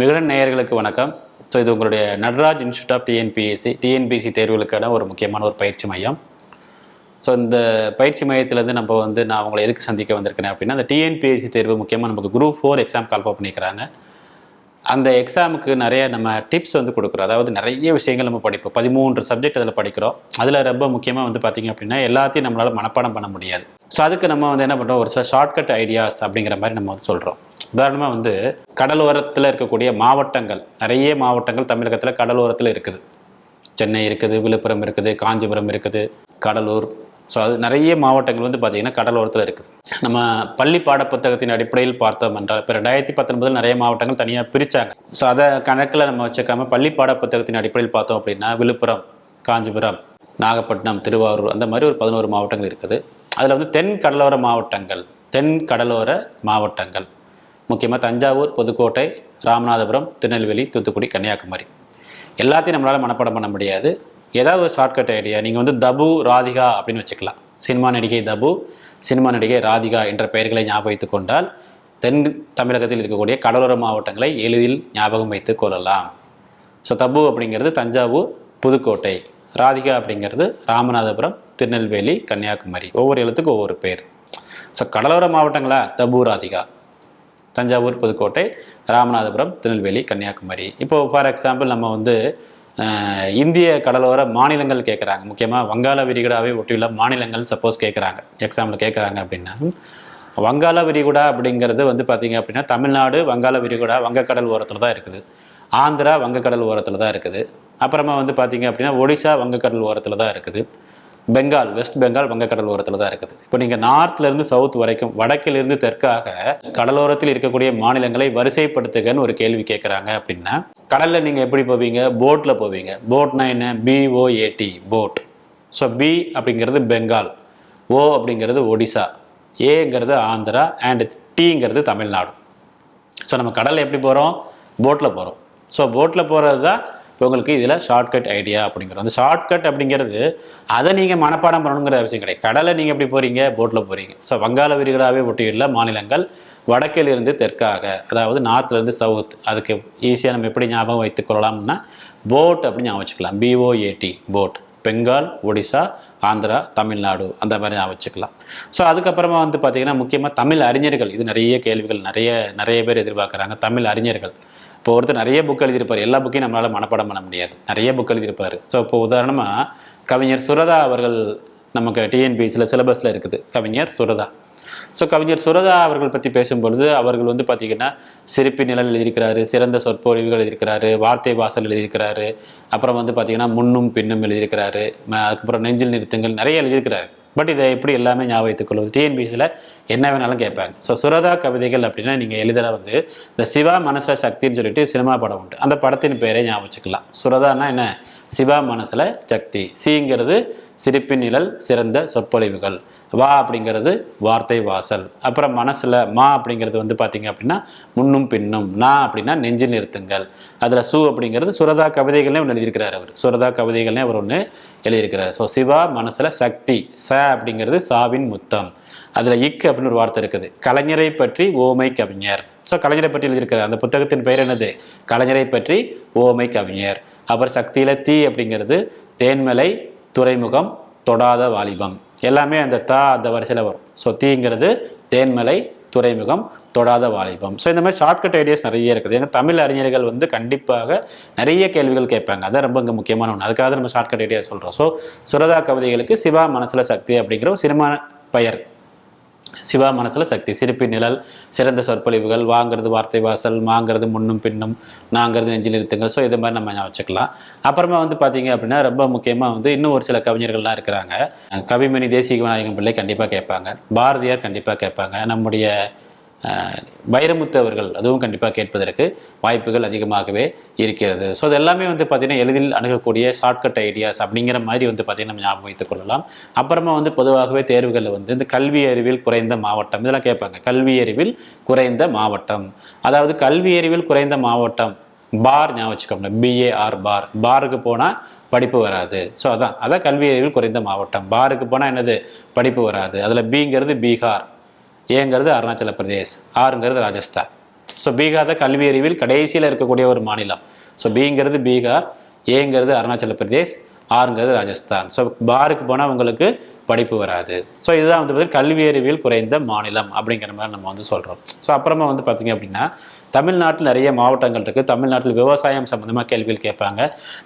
மிகுடன் நேயர்களுக்கு வணக்கம். ஸோ இது உங்களுடைய Nataraj institute of TNPSC TNPSC தேர்வுகளுக்கான ஒரு முக்கியமான ஒரு பயிற்சி மையம். ஸோ இந்த பயிற்சி மையத்திலேருந்து நம்ம வந்து நான் உங்களை எதுக்கு சந்திக்க வந்திருக்கிறேன் அப்படின்னா அந்த டிஎன்பிஎஸ்சி தேர்வு முக்கியமாக நமக்கு குரூப் ஃபோர் எக்ஸாம் கால்ஃபர் பண்ணிக்கிறாங்க அந்த எக்ஸாமுக்கு நிறைய நம்ம டிப்ஸ் வந்து கொடுக்குறோம். அதாவது நிறைய விஷயங்கள் நம்ம படிப்போம். பதிமூன்று சப்ஜெக்ட் அதில் படிக்கிறோம். அதில் ரொம்ப முக்கியமாக வந்து பார்த்திங்க அப்படின்னா எல்லாத்தையும் நம்மளால் மனப்பாடம் பண்ண முடியாது. ஸோ அதுக்கு நம்ம வந்து என்ன பண்ணுறோம் ஒரு சில ஷார்ட்கட் ஐடியாஸ் அப்படிங்கிற மாதிரி நம்ம வந்து சொல்கிறோம் உதாரணமாக வந்து கடலோரத்தில் இருக்கக்கூடிய மாவட்டங்கள் நிறைய மாவட்டங்கள் தமிழகத்தில் கடலோரத்தில் இருக்குது. சென்னை இருக்குது விழுப்புரம் இருக்குது காஞ்சிபுரம் இருக்குது கடலூர். ஸோ அது நிறைய மாவட்டங்கள் வந்து பார்த்திங்கன்னா கடலோரத்தில் இருக்குது. நம்ம பள்ளி பாடப்புத்தகத்தின் அடிப்படையில் பார்த்தோம் என்றால் இப்போ ரெண்டாயிரத்தி பத்தொன்பதில் நிறைய மாவட்டங்கள் தனியாக பிரித்தாங்க ஸோ அதை கணக்கில் நம்ம வச்சுக்காம பள்ளி பாடப்புத்தகத்தின் அடிப்படையில் பார்த்தோம் அப்படின்னா விழுப்புரம் காஞ்சிபுரம் நாகப்பட்டினம் திருவாரூர் அந்த மாதிரி ஒரு பதினோரு மாவட்டங்கள் இருக்குது. அதில் வந்து தென் கடலோர மாவட்டங்கள் தென் கடலோர மாவட்டங்கள். முக்கியமாக தஞ்சாவூர் புதுக்கோட்டை ராமநாதபுரம் திருநெல்வேலி தூத்துக்குடி கன்னியாகுமரி. எல்லாத்தையும் நம்மளால் மனப்பாடம் பண்ண முடியாது. ஏதாவது ஒரு ஷார்ட்கட் ஐடியா நீங்கள் வந்து தபு ராதிகா அப்படின்னு வச்சுக்கலாம். சினிமா நடிகை தபு சினிமா நடிகை ராதிகா என்ற பெயர்களை ஞாபகித்துக் கொண்டால் தென் தமிழகத்தில் இருக்கக்கூடிய கடலோர மாவட்டங்களை எளிதில் ஞாபகம் வைத்துக் கொள்ளலாம். ஸோ தபு அப்படிங்கிறது தஞ்சாவூர் புதுக்கோட்டை ராதிகா அப்படிங்கிறது ராமநாதபுரம் திருநெல்வேலி கன்னியாகுமரி. ஒவ்வொரு எழுத்துக்கும் ஒவ்வொரு பேர். ஸோ கடலோர மாவட்டங்களா? தபு ராதிகா. தஞ்சாவூர் புதுக்கோட்டை ராமநாதபுரம் திருநெல்வேலி கன்னியாகுமரி. இப்போது ஃபார் எக்ஸாம்பிள் நம்ம வந்து இந்திய கடலோர மாநிலங்கள் கேட்குறாங்க முக்கியமாக வங்காள விரிகுடாவை ஒட்டியுள்ள மாநிலங்கள் சப்போஸ் கேட்குறாங்க எக்ஸாம்பிள் கேட்குறாங்க அப்படின்னா வங்காள விரிகுடா அப்படிங்கிறது வந்து பார்த்திங்க அப்படின்னா தமிழ்நாடு வங்காள விரிகுடா வங்கக்கடல் ஓரத்தில் தான் இருக்குது. ஆந்திரா வங்கக்கடல் ஓரத்தில் தான் இருக்குது. அப்புறமா வந்து பார்த்திங்க அப்படின்னா ஒடிசா வங்கக்கடல் ஓரத்தில் தான் இருக்குது. பெங்கால் வெஸ்ட் பெங்கால் வங்கக்கடல் ஓரத்தில் தான் இருக்குது. இப்போ நீங்கள் நார்த்லேருந்து சவுத் வரைக்கும் வடக்கிலிருந்து தெற்காக கடலோரத்தில் இருக்கக்கூடிய மாநிலங்களை வரிசைப்படுத்துகன்னு ஒரு கேள்வி கேட்குறாங்க அப்படின்னா கடலில் நீங்கள் எப்படி போவீங்க? போட்டில் போவீங்க. போட்னா என்ன? BOAT boat. ஸோ பி அப்படிங்கிறது பெங்கால் ஓ அப்படிங்கிறது ஒடிசா ஏங்கிறது ஆந்திரா அண்ட் டிங்கிறது தமிழ்நாடு. ஸோ நம்ம கடலில் எப்படி போகிறோம் போட்டில் போகிறோம் ஸோ போட்டில் போகிறது தான் உங்களுக்கு இதில் ஷார்ட்கட் ஐடியா அப்படிங்கிறது அந்த ஷார்ட்கட் அப்படிங்கிறது அதை நீங்கள் மனப்பாடம் பண்ணணுங்கிற அவசியம் கிடையாது. கடலை நீங்கள் எப்படி போகிறீங்க போட்டில் போகிறீங்க ஸோ வங்காள விரிகளாவே ஒட்டியுள்ள மாநிலங்கள் வடக்கிலிருந்து தெற்காக அதாவது நார்த்லேருந்து சவுத் அதுக்கு ஈஸியாக நம்ம எப்படி ஞாபகம் வைத்துக் கொள்ளலாம்னா போட் அப்படின்னு ஞாபகம் வச்சுக்கலாம். B O A T boat Bengal Odisha Andhra Tamil Nadu அந்த மாதிரி நான் வச்சுக்கலாம். ஸோ அதுக்கப்புறமா வந்து பார்த்திங்கன்னா முக்கியமாக தமிழ் அறிஞர்கள். இது நிறைய கேள்விகள் நிறைய நிறைய பேர் எதிர்பார்க்குறாங்க. தமிழ் அறிஞர்கள். இப்போ ஒருத்தர் நிறைய புக் எழுதியிருப்பார் எல்லா புக்கையும் நம்மளால் மனப்பாடம் பண்ண முடியாது. நிறைய புக் எழுதியிருப்பார். ஸோ இப்போ உதாரணமாக கவிஞர் சுரதா அவர்கள் நமக்கு டிஎன்பிஎஸ்சியில் சிலபஸில் இருக்குது. கவிஞர் சுரதா. ஸோ கவிஞர் சுரதா அவர்கள் பற்றி பேசும்பொழுது அவர்கள் வந்து பார்த்திங்கன்னா சிரிப்பு நிழல் எழுதியிருக்கிறாரு சிறந்த சொற்பொழிவுகள் எழுதியிருக்கிறாரு வார்த்தை வாசல் எழுதியிருக்கிறாரு அப்புறம் வந்து பார்த்திங்கன்னா முன்னும் பின்னும் எழுதியிருக்கிறாரு அதுக்கப்புறம் நெஞ்சில் நிறுத்துங்கள் நிறைய எழுதியிருக்கிறாரு. பட் இதை எப்படி எல்லாமே ஞாபகத்துக் கொள்வது டிஎன்பிசியில் என்ன வேணாலும் கேட்பாங்க. ஸோ சுரதா கவிதைகள் அப்படின்னா நீங்கள் எளிதில் வந்து இந்த சிவா மனசில் சக்தின்னு சொல்லிட்டு சினிமா படம் உண்டு. அந்த படத்தின் பேரை ஞாபகம் வச்சுக்கலாம். என்ன? சிவா மனசில் சக்தி. சிங்கிறது சிரிப்பின் நிழல் சிறந்த சொற்பொழிவுகள். வா அப்படிங்கிறது வார்த்தை வாசல். அப்புறம் மனசில் மா அப்படிங்கிறது வந்து பார்த்தீங்க அப்படின்னா முன்னும் பின்னும் நான் அப்படின்னா நெஞ்சு நிறுத்துங்கள். அதில் சு அப்படிங்கிறது சுரதா கவிதைகள்னே ஒன்று எழுதியிருக்கிறார் அவர். சுரதா கவிதைகள்னே அவர் ஒன்று எழுதியிருக்கிறார். ஸோ சிவா மனசில் சக்தி ச அப்படிங்கிறது சாவின் முத்தம். அதில் இக் அப்படின்னு ஒரு வார்த்தை இருக்குது. கலைஞரை பற்றி ஓமை கவிஞர். ஸோ கலைஞரை பற்றி எழுதியிருக்கிறார். அந்த புத்தகத்தின் பெயர் என்னது? கலைஞரை பற்றி ஓமை கவிஞர். அப்புறம் சக்தியில தீ அப்படிங்கிறது தேன்மலை துறைமுகம் தொடாத வாலிபம். எல்லாமே அந்த தா அந்த வரிசையில் வரும். ஸோ தீங்கிறது தேன்மலை துறைமுகம் தொடாத வாலிபம். ஸோ இந்த மாதிரி ஷார்ட்கட் ஐடியாஸ் நிறைய இருக்குது. ஏன்னா தமிழ் அறிஞர்கள் வந்து கண்டிப்பாக நிறைய கேள்விகள் கேட்பாங்க. அதான் ரொம்ப இங்கே முக்கியமான ஒன்று அதுக்காக தான் நம்ம ஷார்ட்கட் ஐடியா சொல்கிறோம் ஸோ சுரதா கவிதைகளுக்கு சிவா மனசில் சக்தி அப்படிங்கிற ஒரு சினிமா பெயர் சிவா மனசில் சக்தி. சிரிப்பி நிழல் சிறந்த சொற்பொழிவுகள் வாங்கிறது வார்த்தை வாசல் வாங்கிறது முன்னும் பின்னும் நாங்கிறது நெஞ்சில் நிறுத்துங்கள். ஸோ இது மாதிரி நம்ம வச்சுக்கலாம். அப்புறமா வந்து பார்த்தீங்க அப்படின்னா ரொம்ப முக்கியமாக வந்து இன்னும் ஒரு சில கவிஞர்கள்லாம் இருக்கிறாங்க. கவிமணி தேசிய விநாயகம் பிள்ளை கண்டிப்பாக கேட்பாங்க. பாரதியார் கண்டிப்பாக கேட்பாங்க. நம்முடைய வைரமுத்து அவர்கள் அதுவும் கண்டிப்பாக கேட்பதற்கு வாய்ப்புகள் அதிகமாகவே இருக்கிறது. ஸோ அது எல்லாமே வந்து பார்த்திங்கன்னா எளிதில் அணுகக்கூடிய ஷார்ட்கட் ஐடியாஸ் அப்படிங்கிற மாதிரி வந்து பார்த்திங்கன்னா நம்ம ஞாபகம் வைத்துக் கொள்ளலாம். அப்புறமா வந்து பொதுவாகவே தேர்வுகளில் வந்து இந்த கல்வி அறிவில் குறைந்த மாவட்டம் இதெல்லாம் கேட்பாங்க. கல்வி அறிவில் குறைந்த மாவட்டம். அதாவது கல்வி அறிவில் குறைந்த மாவட்டம் பார் ஞாபகம் வச்சுக்கோங்க பிஏஆர் பார் பாருக்கு போனால் படிப்பு வராது. ஸோ அதான். அதான் கல்வி அறிவில் குறைந்த மாவட்டம். பாருக்கு போனால் என்னது? படிப்பு வராது. அதில் பிங்கிறது பீகார் ஏங்கிறது அருணாச்சல பிரதேஷ் ஆறுங்கிறது ராஜஸ்தான். ஸோ பீகார் தான் கல்வி அறிவில் கடைசியில் இருக்கக்கூடிய ஒரு மாநிலம். ஸோ பிங்கிறது பீகார் ஏங்கிறது அருணாச்சல பிரதேஷ் ஆறுங்கிறது ராஜஸ்தான். ஸோ பாருக்கு போனால் உங்களுக்கு படிப்பு வராது. ஸோ இதுதான் வந்து பார்த்தீங்கன்னா கல்வியறிவியல் குறைந்த மாநிலம் அப்படிங்கிற மாதிரி நம்ம வந்து சொல்கிறோம் ஸோ அப்புறமா வந்து பார்த்திங்க அப்படின்னா தமிழ்நாட்டில் நிறைய மாவட்டங்கள் இருக்குது தமிழ்நாட்டில் விவசாயம் சம்மந்தமாக கேள்விகள் கேட்பாங்க.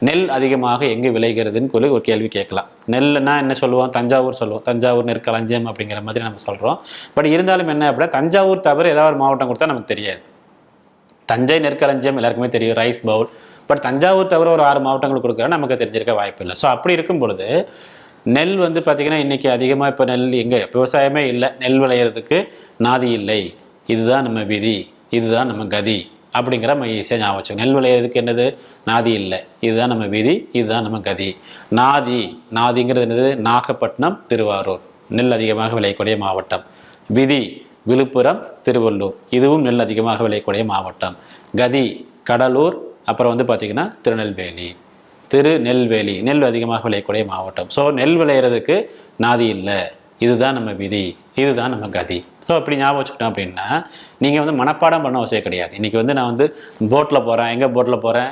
நெல் அதிகமாக எங்கே விளைகிறதுன்னு சொல்லி ஒரு கேள்வி கேட்கலாம். நெல்லுன்னா என்ன சொல்லுவோம்? தஞ்சாவூர் சொல்லுவோம். தஞ்சாவூர் நெற்களஞ்சியம் அப்படிங்கிற மாதிரி நம்ம சொல்கிறோம் பட் இருந்தாலும் என்ன அப்படின்னா தஞ்சாவூர் தவிர ஏதாவது ஒரு மாவட்டம் கொடுத்தா நமக்கு தெரியாது. தஞ்சை நெற்களஞ்சியம் எல்லாருக்குமே தெரியும் ரைஸ் பவுல். பட் தஞ்சாவூர் தவிர ஒரு ஆறு மாவட்டங்கள் கொடுக்குறா நமக்கு தெரிஞ்சிருக்க வாய்ப்பு இல்லை. ஸோ அப்படி இருக்கும் பொழுது நெல் வந்து பார்த்திங்கன்னா இன்றைக்கி அதிகமாக இப்போ நெல் எங்கே? விவசாயமே இல்லை. நெல் விளையிறதுக்கு நாதி இல்லை. இதுதான் நம்ம விதி. இதுதான் நம்ம கதி. அப்படிங்கிற நம்ம ஈஸியாக ஞாபகம் வச்சுக்கணும். நெல் விளையிறதுக்கு என்னது? நாதி இல்லை. இதுதான் நம்ம விதி. இதுதான் நம்ம கதி. நாதி. நாதிங்கிறது என்னது? நாகப்பட்டினம் திருவாரூர். நெல் அதிகமாக விளையக்கூடிய மாவட்டம். விதி. விழுப்புரம் திருவள்ளூர். இதுவும் நெல் அதிகமாக விளையக்கூடிய மாவட்டம். கதி. கடலூர். அப்புறம் வந்து பார்த்திங்கன்னா திருநெல்வேலி. திருநெல்வேலி. நெல் அதிகமாக விளையக்கூடிய மாவட்டம். ஸோ நெல் விளையிறதுக்கு நாதி இல்லை. இதுதான் நம்ம விதி. இதுதான் நம்ம கதி. ஸோ அப்படி ஞாபகம் வச்சுக்கிட்டோம் அப்படின்னா நீங்கள் வந்து மனப்பாடம் பண்ண அவசியம் கிடையாது. இன்றைக்கி வந்து நான் வந்து போட்டில் போகிறேன் எங்கே போட்டில் போகிறேன்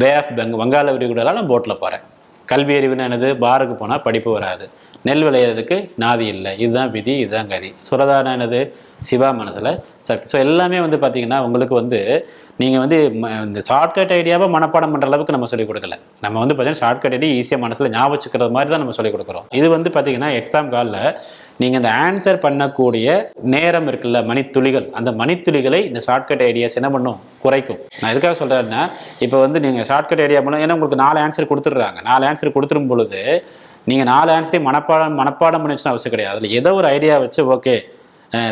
பே ஆஃப் பெங் வங்காள விரிகுடலாம் நான் போட்டில் போகிறேன் கல்வி அறிவுன்னு என்னது? பாருக்கு போனால் படிப்பு வராது. நெல் விளையிறதுக்கு நாதி இல்லை. இதுதான் விதி இதுதான் கதி. சுரதாரம் என்னது? சிவா மனசில் சக்தி. ஸோ எல்லாமே வந்து பார்த்தீங்கன்னா உங்களுக்கு வந்து நீங்கள் வந்து ம- இந்த ஷார்ட்கட் ஐடியாவை மனப்பாடம் பண்ணுற அளவுக்கு நம்ம சொல்லிக் கொடுக்கல. நம்ம வந்து பார்த்தீங்கன்னா ஷார்ட்கட் ஐடியா ஈஸியாக மனசில் ஞாபகம் மாதிரி தான் நம்ம சொல்லிக் கொடுக்குறோம். இது வந்து பார்த்திங்கன்னா எக்ஸாம் காலில் நீங்கள் இந்த ஆன்சர் பண்ணக்கூடிய நேரம் இருக்குல்ல மணித்துளிகள். அந்த மணித்துளிகளை இந்த ஷார்ட்கட் ஐடியாஸ் என்ன பண்ணும்? குறைக்கும். நான் எதுக்காக சொல்கிறேன்னா இப்போ வந்து நீங்கள் ஷார்ட்கட் ஐடியா பண்ண ஏன்னா உங்களுக்கு நாலு ஆன்சர் கொடுத்துட்றாங்க. நாலு ஆன்சர் கொடுத்துரும் பொழுது நீங்கள் நாலு ஆன்சரையும் மனப்பாடம் மனப்பாடம் பண்ணி வச்சுன்னா அவசியம் கிடையாது. அதில் ஏதோ ஒரு ஐடியா வச்சு ஓகே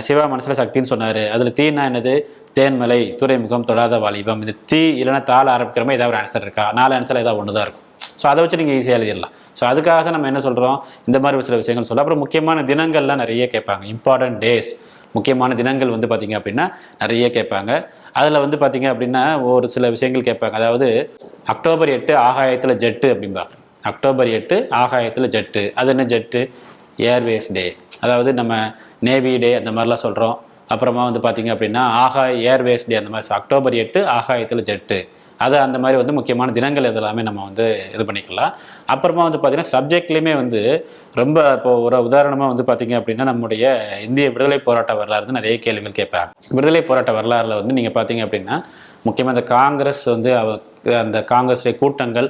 சிவா மனசில் சக்தின்னு சொன்னார். அதில் தீனா என்னது? தேன்மலை துறைமுகம் தொடாத வாலிபம். இந்த தீ இல்லைன்னா தாள் ஆரம்பிக்கிற மாதிரி ஏதாவது ஒரு ஆன்சர் இருக்கா? நாலு ஆன்சர் ஏதாவது ஒன்று தான் இருக்கும். ஸோ அதை வச்சு நீங்கள் ஈஸியாக எழுதிடலாம். ஸோ அதுக்காக தான் நம்ம என்ன சொல்கிறோம் இந்த மாதிரி ஒரு சில விஷயங்கள் சொல்லலாம் அப்புறம் முக்கியமான தினங்கள்லாம் நிறைய கேட்பாங்க. இம்பார்ட்டன்ட் டேஸ் முக்கியமான தினங்கள் வந்து பார்த்தீங்க அப்படின்னா நிறைய கேட்பாங்க. அதில் வந்து பார்த்தீங்க அப்படின்னா ஒரு சில விஷயங்கள் கேட்பாங்க. அதாவது அக்டோபர் எட்டு ஆகாயத்தில் ஜெட்டு அப்படிம்பாங்க அக்டோபர் எட்டு ஆகாயத்தில் ஜெட்டு. அது என்ன ஜெட்டு? ஏர்வேஸ் டே அதாவது நம்ம நேவி டே அந்த மாதிரிலாம் சொல்கிறோம் அப்புறமா வந்து பார்த்தீங்க அப்படின்னா ஆகாய ஏர்வேஸ் டே அந்த மாதிரி அக்டோபர் எட்டு ஆகாயத்தில் ஜெட்டு. அது அந்த மாதிரி வந்து முக்கியமான தினங்கள் இதெல்லாமே நம்ம வந்து இது பண்ணிக்கலாம். அப்புறமா வந்து பார்த்திங்கன்னா சப்ஜெக்ட்லேயுமே வந்து ரொம்ப இப்போ ஒரு உதாரணமாக வந்து பார்த்திங்க அப்படின்னா நம்முடைய இந்திய விடுதலை போராட்ட வரலாறு நிறைய கேள்விகள் கேட்பாங்க. விடுதலை போராட்ட வரலாறுல வந்து நீங்கள் பார்த்தீங்க அப்படின்னா முக்கியமாக இந்த காங்கிரஸ் வந்து அவ அந்த காங்கிரஸுடைய கூட்டங்கள்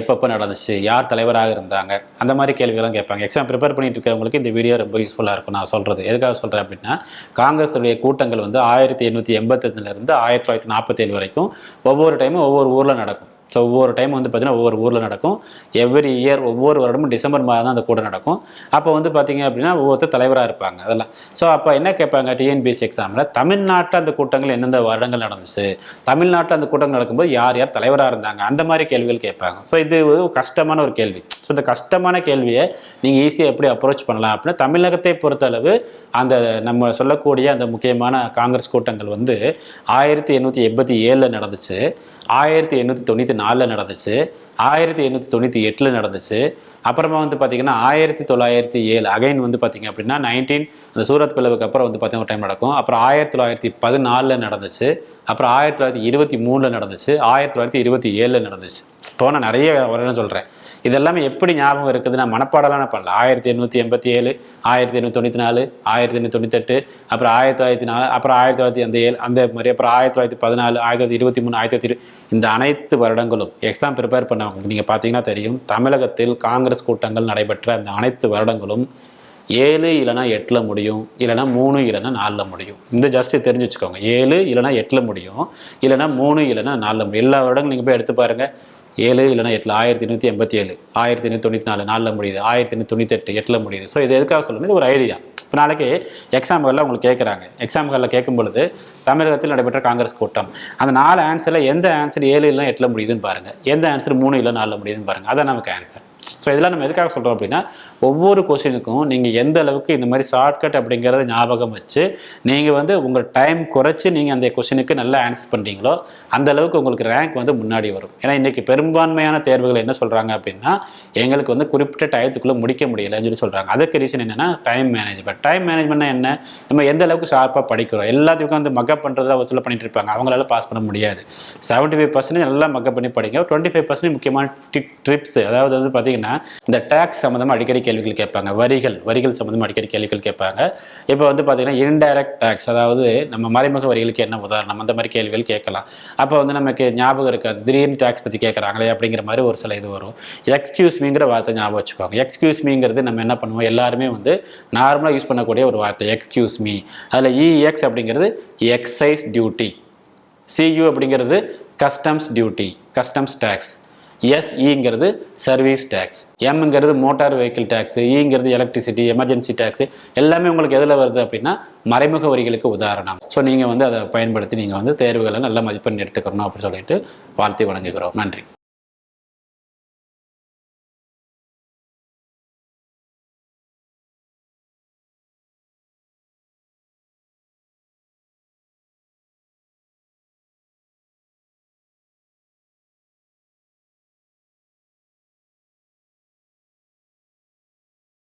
எப்பப்போ நடந்துச்சு யார் தலைவராக இருந்தாங்க அந்த மாதிரி கேள்விகளும் கேட்பாங்க. எக்ஸாம் ப்ரிப்பேர் பண்ணிட்டு இருக்கிறவங்களுக்கு இந்த வீடியோ ரொம்ப யூஸ்ஃபுல்லாக இருக்கும். நான் சொல்கிறது எதுக்காக சொல்கிறேன் அப்படின்னா காங்கிரஸுடைய கூட்டங்கள் வந்து ஆயிரத்தி எண்ணூற்றி எண்பத்தஞ்சிலிருந்து ஆயிரத்தி தொள்ளாயிரத்தி நாற்பத்தேழு வரைக்கும் ஒவ்வொரு டைமும் ஒவ்வொரு ஊரில் நடக்கும். ஸோ ஒவ்வொரு டைம் வந்து பார்த்தீங்கன்னா ஒவ்வொரு ஊரில் நடக்கும். எவ்ரி இயர் ஒவ்வொரு வருடமும் டிசம்பர் மாதம் தான் அந்த கூட்டம் நடக்கும். அப்போ வந்து பார்த்தீங்க அப்படின்னா ஒவ்வொருத்தர் தலைவராக இருப்பாங்க அதெல்லாம் ஸோ அப்போ என்ன கேட்பாங்க டிஎன்பிஎஸ்சி எக்ஸாமில் தமிழ்நாட்டில் அந்த கூட்டங்கள் எந்தெந்த வருடங்கள் நடந்துச்சு? தமிழ்நாட்டில் அந்த கூட்டங்கள் நடக்கும்போது யார் யார் தலைவராக இருந்தாங்க? அந்த மாதிரி கேள்விகள் கேட்பாங்க. ஸோ இது ஒரு கஷ்டமான ஒரு கேள்வி. ஸோ இந்த கஷ்டமான கேள்வியை நீங்கள் ஈஸியாக எப்படி அப்ரோச் பண்ணலாம் அப்படின்னா தமிழகத்தை பொறுத்தளவு அந்த நம்ம சொல்லக்கூடிய அந்த முக்கியமான காங்கிரஸ் கூட்டங்கள் வந்து ஆயிரத்தி எண்ணூற்றி எண்பத்தி ஏழில் நடந்துச்சு. ஆயிரத்தி எண்ணூற்றி தொண்ணூற்றி நாலில் நடந்துச்சு. ஆயிரத்தி எண்ணூற்றி தொண்ணூற்றி எட்டில் நடந்துச்சு. அப்புறமா வந்து பார்த்தீங்கன்னா ஆயிரத்தி தொள்ளாயிரத்தி ஏழு அகைன் வந்து பார்த்தீங்க அப்படின்னா நைன்டீன் அந்த சூரத் பிளவுக்கு அப்புறம் வந்து பார்த்தீங்கன்னா ஒரு டைம் நடக்கும். அப்புறம் ஆயிரத்தி தொள்ளாயிரத்தி பதினாலில் நடந்துச்சு. அப்புறம் ஆயிரத்தி தொள்ளாயிரத்தி இருபத்தி மூணில் நடந்துச்சு. ஆயிரத்தி தொள்ளாயிரத்தி இருபத்தி ஏழில் நடந்துச்சு. இப்போ நான் நிறைய வருடம் சொல்கிறேன் இதெல்லாமே எப்படி ஞாபகம் இருக்குது நான் மனப்பாடலாம் நான் பண்ணல ஆயிரத்தி எண்ணூற்றி எண்பத்தி ஏழு ஆயிரத்தி எண்ணூற்றி தொண்ணூற்றி நாலு ஆயிரத்தி எண்ணூற்றி தொண்ணூத்தெட்டு அப்புறம் ஆயிரத்தி தொள்ளாயிரத்தி நாலு அப்புறம் ஆயிரத்தி தொள்ளாயிரத்தி அந்த ஏழு அந்த மாதிரி அப்புறம் ஆயிரத்தி தொள்ளாயிரத்தி பதினாலு ஆயிரத்தி தொள்ளாயிரத்தி இருபத்தி மூணு ஆயிரத்தி தொள்ளாயிரத்தி இந்த அனைத்து வருடங்களும் எக்ஸாம் ப்ரிப்பேர் பண்ண நீங்கள் பார்த்தீங்கன்னா தெரியும் தமிழகத்தில் காங்கிரஸ் கூட்டங்கள் நடைபெற்ற அந்த அனைத்து வருடங்களும் ஏழு இல்லைனா எட்டில் முடியும் இல்லைனா மூணு இல்லைனா நாலில் முடியும். இந்த ஜஸ்ட் தெரிஞ்சு வச்சுக்கோங்க ஏழு இல்லைனா எட்டில் முடியும் இல்லைனா மூணு இல்லைனா நாலில் முடியும். எல்லா வருடங்களும் நீங்கள் போய் எடுத்து பாருங்கள் ஏழு இல்லைனா எட்டில் ஆயிரத்தி எண்ணூற்றி எண்பத்தி ஏழு ஆயிரத்தி எண்ணூற்றி தொண்ணூற்றி நாலு நாலில் முடியுது ஆயிரத்தி எண்ணூற்றி தொண்ணூத்தெட்டு எட்டில் முடியுது. ஸோ இது எதுக்காக சொல்லணும் இது ஒரு ஐடியா இப்போ நாளைக்கு எக்ஸாம்களில் உங்களுக்கு கேட்குறாங்க. எக்ஸாம்களில் கேட்கும் பொழுது தமிழகத்தில் நடைபெற்ற காங்கிரஸ் கூட்டம். அந்த நாலு ஆன்சரில் எந்த ஆன்சர் ஏழு இல்லை எட்டில் முடியுதுன்னு பாருங்கள் எந்த ஆன்சர் மூணு இல்லை நாலில் முடியுதுன்னு பாருங்கள் அதான் நமக்கு ஆன்சர் ஸோ இதெல்லாம் நம்ம எதுக்காக சொல்கிறோம் அப்படின்னா ஒவ்வொரு கொஸ்டினுக்கும் நீங்கள் எந்த அளவுக்கு இந்த மாதிரி ஷார்ட்கட் அப்படிங்கிறத ஞாபகம் வச்சு நீங்கள் வந்து உங்கள் டைம் குறைச்சி நீங்கள் அந்த கொஸ்டினுக்கு நல்லா ஆன்சர் பண்ணுறீங்களோ அந்த அளவுக்கு உங்களுக்கு ரேங்க் வந்து முன்னாடி வரும். ஏன்னா இன்றைக்கி பெரும்பான்மையான தேர்வுகள் என்ன சொல்கிறாங்க அப்படின்னா எங்களுக்கு வந்து குறிப்பிட்ட டயத்துக்குள்ளே முடிக்க முடியலைன்னு சொல்லி சொல்கிறாங்க அதுக்கு ரீசன் என்னென்னா டைம் மேனேஜ்மெண்ட் டைம் மேனேஜ்மெண்ட்னா என்ன? நம்ம எந்த அளவுக்கு ஷார்ப்பாக படிக்கிறோம்? எல்லாத்துக்கும் வந்து மக்கப் பண்ணுறதா வசூல் பண்ணிட்டு இருப்பாங்க. அவங்களால பாஸ் பண்ண முடியாது. செவன்ட்டி ஃபைவ் பர்சன்டேஜ் நல்லா மக்கப் பண்ணி படிங்க. டுவெண்ட்டி ஃபைவ் பர்சன்டேஜ் முக்கியமான டிப் ட்ரிப்ஸ் அதாவது வந்து பார்த்தீங்கன்னா இந்த டேக்ஸ் சம்மந்தமாக அடிக்கடி கேள்விகள் கேட்பாங்க. வரிகள் வரிகள் சம்மந்தமாக அடிக்கடி கேள்விகள் கேட்பாங்க. இப்போ வந்து பார்த்தீங்கன்னா இன்டைரக்ட் டேக்ஸ் அதாவது நம்ம மறைமுக வரிகளுக்கு என்ன உதாரணம்? அந்த மாதிரி கேள்விகள் கேட்கலாம். அப்போ வந்து நமக்கு ஞாபகம் இருக்காது. திடீர்னு டேக்ஸ் பற்றி கேட்குறாங்களே அப்படிங்கிற மாதிரி ஒரு சில இது வரும். எக்ஸ்கியூஸ் மீங்கிற வார்த்தை ஞாபகம் வச்சுக்கோங்க. எக்ஸ்கியூஸ் மீங்கிறது நம்ம என்ன பண்ணுவோம்? எல்லாருமே வந்து நார்மலாக யூஸ் பண்ணக்கூடிய ஒரு வார்த்தை. எக்ஸ்கியூஸ் மீ அதில் இஎக்ஸ் அப்படிங்கிறது எக்ஸைஸ் டியூட்டி சியூ அப்படிங்கிறது கஸ்டம்ஸ் டியூட்டி கஸ்டம்ஸ் டேக்ஸ் எஸ்இங்கிறது சர்வீஸ் டேக்ஸ் எம்ங்கிறது மோட்டார் வெஹிக்கிள் டேக்ஸ் இங்கிறது எலக்ட்ரிசிட்டி எமர்ஜென்சி டேக்ஸ் எல்லாமே உங்களுக்கு எதில் வருது அப்படின்னா மறைமுக வரிகளுக்கு உதாரணம். ஸோ நீங்கள் வந்து அதை பயன்படுத்தி நீங்கள் வந்து தேர்வுகளை நல்ல மதிப்பெண் எடுத்துக்கணும் அப்படின்னு சொல்லிட்டு வாழ்த்தி வழங்குகிறோம். நன்றி.